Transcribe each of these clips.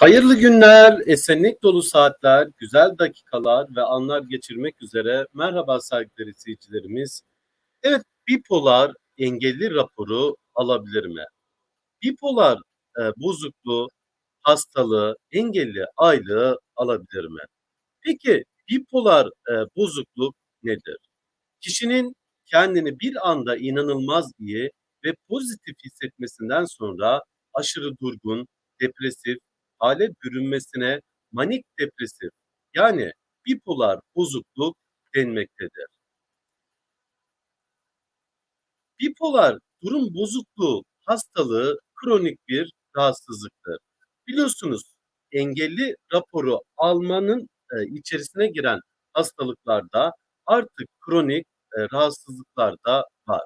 Hayırlı günler, esenlik dolu saatler, güzel dakikalar ve anlar geçirmek üzere merhaba saygıdeğer izleyicilerimiz. Evet, bipolar engelli raporu alabilir mi? Bipolar e, bozukluğu, hastalığı, engelli aylığı alabilir mi? Peki bipolar e, bozukluk nedir? Kişinin kendini bir anda inanılmaz iyi ve pozitif hissetmesinden sonra aşırı durgun, depresif, hale bürünmesine manik depresif yani bipolar bozukluk denmektedir. Bipolar durum bozukluğu hastalığı kronik bir rahatsızlıktır. Biliyorsunuz engelli raporu almanın e, içerisine giren hastalıklarda artık kronik e, rahatsızlıklar da var.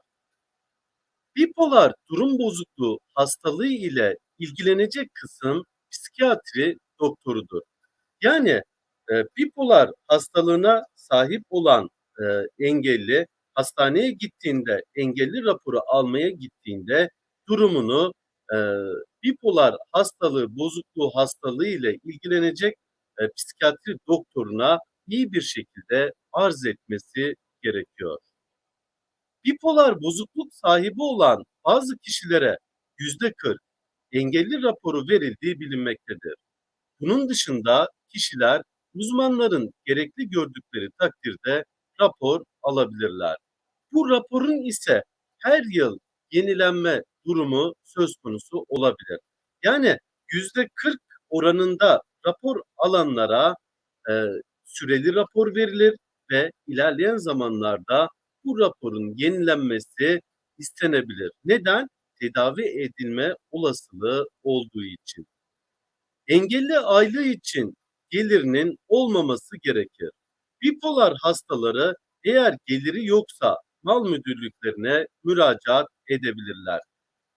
Bipolar durum bozukluğu hastalığı ile ilgilenecek kısım psikiyatri doktorudur. Yani e, bipolar hastalığına sahip olan e, engelli hastaneye gittiğinde, engelli raporu almaya gittiğinde durumunu e, bipolar hastalığı, bozukluğu hastalığı ile ilgilenecek e, psikiyatri doktoruna iyi bir şekilde arz etmesi gerekiyor. Bipolar bozukluk sahibi olan bazı kişilere yüzde 40 engelli raporu verildiği bilinmektedir. Bunun dışında kişiler uzmanların gerekli gördükleri takdirde rapor alabilirler. Bu raporun ise her yıl yenilenme durumu söz konusu olabilir. Yani yüzde 40 oranında rapor alanlara e, süreli rapor verilir ve ilerleyen zamanlarda bu raporun yenilenmesi istenebilir. Neden? Tedavi edilme olasılığı olduğu için. Engelli aylığı için gelirinin olmaması gerekir. Bipolar hastaları eğer geliri yoksa mal müdürlüklerine müracaat edebilirler.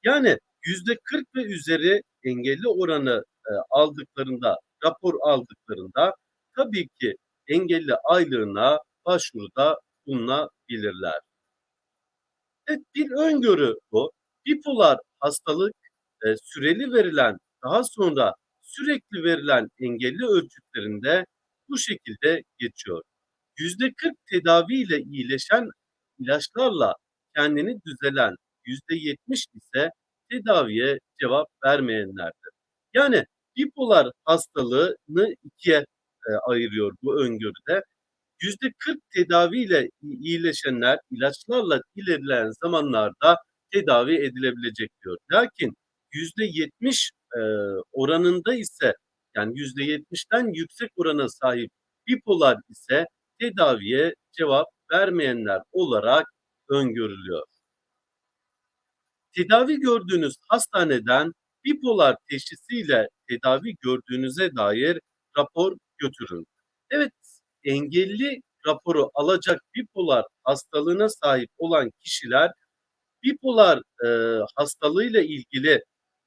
Yani yüzde 40 ve üzeri engelli oranı e, aldıklarında, rapor aldıklarında tabii ki engelli aylığına başvuruda bulunabilirler. Evet, bir öngörü bu. Bipolar hastalık e, süreli verilen, daha sonra sürekli verilen engelli ölçütlerinde bu şekilde geçiyor. Yüzde 40 tedaviyle iyileşen ilaçlarla kendini düzelen yüzde 70 ise tedaviye cevap vermeyenlerdir. Yani bipolar hastalığını ikiye e, ayırıyor bu öngörüde. Yüzde 40 tedaviyle iyileşenler ilaçlarla ilerleyen zamanlarda tedavi edilebilecek diyor. Lakin yüzde 70 e, oranında ise yani yüzde 70'ten yüksek orana sahip bipolar ise tedaviye cevap vermeyenler olarak öngörülüyor. Tedavi gördüğünüz hastaneden bipolar teşhisiyle tedavi gördüğünüze dair rapor götürün. Evet, engelli raporu alacak bipolar hastalığına sahip olan kişiler bipolar e, hastalığıyla ilgili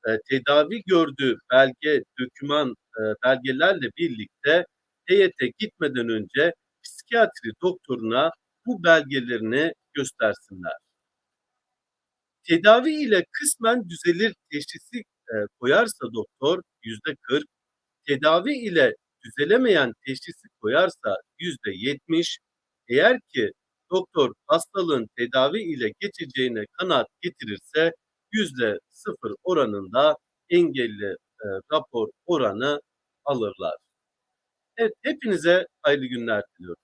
e, tedavi gördüğü belge, döküman, e, belgelerle birlikte heyete gitmeden önce psikiyatri doktoruna bu belgelerini göstersinler. Tedavi ile kısmen düzelir teşhisi e, koyarsa doktor yüzde 40, tedavi ile düzelemeyen teşhisi koyarsa yüzde 70, eğer ki doktor hastalığın tedavi ile geçeceğine kanaat getirirse yüzde sıfır oranında engelli e, rapor oranı alırlar. Evet, hepinize hayırlı günler diliyorum.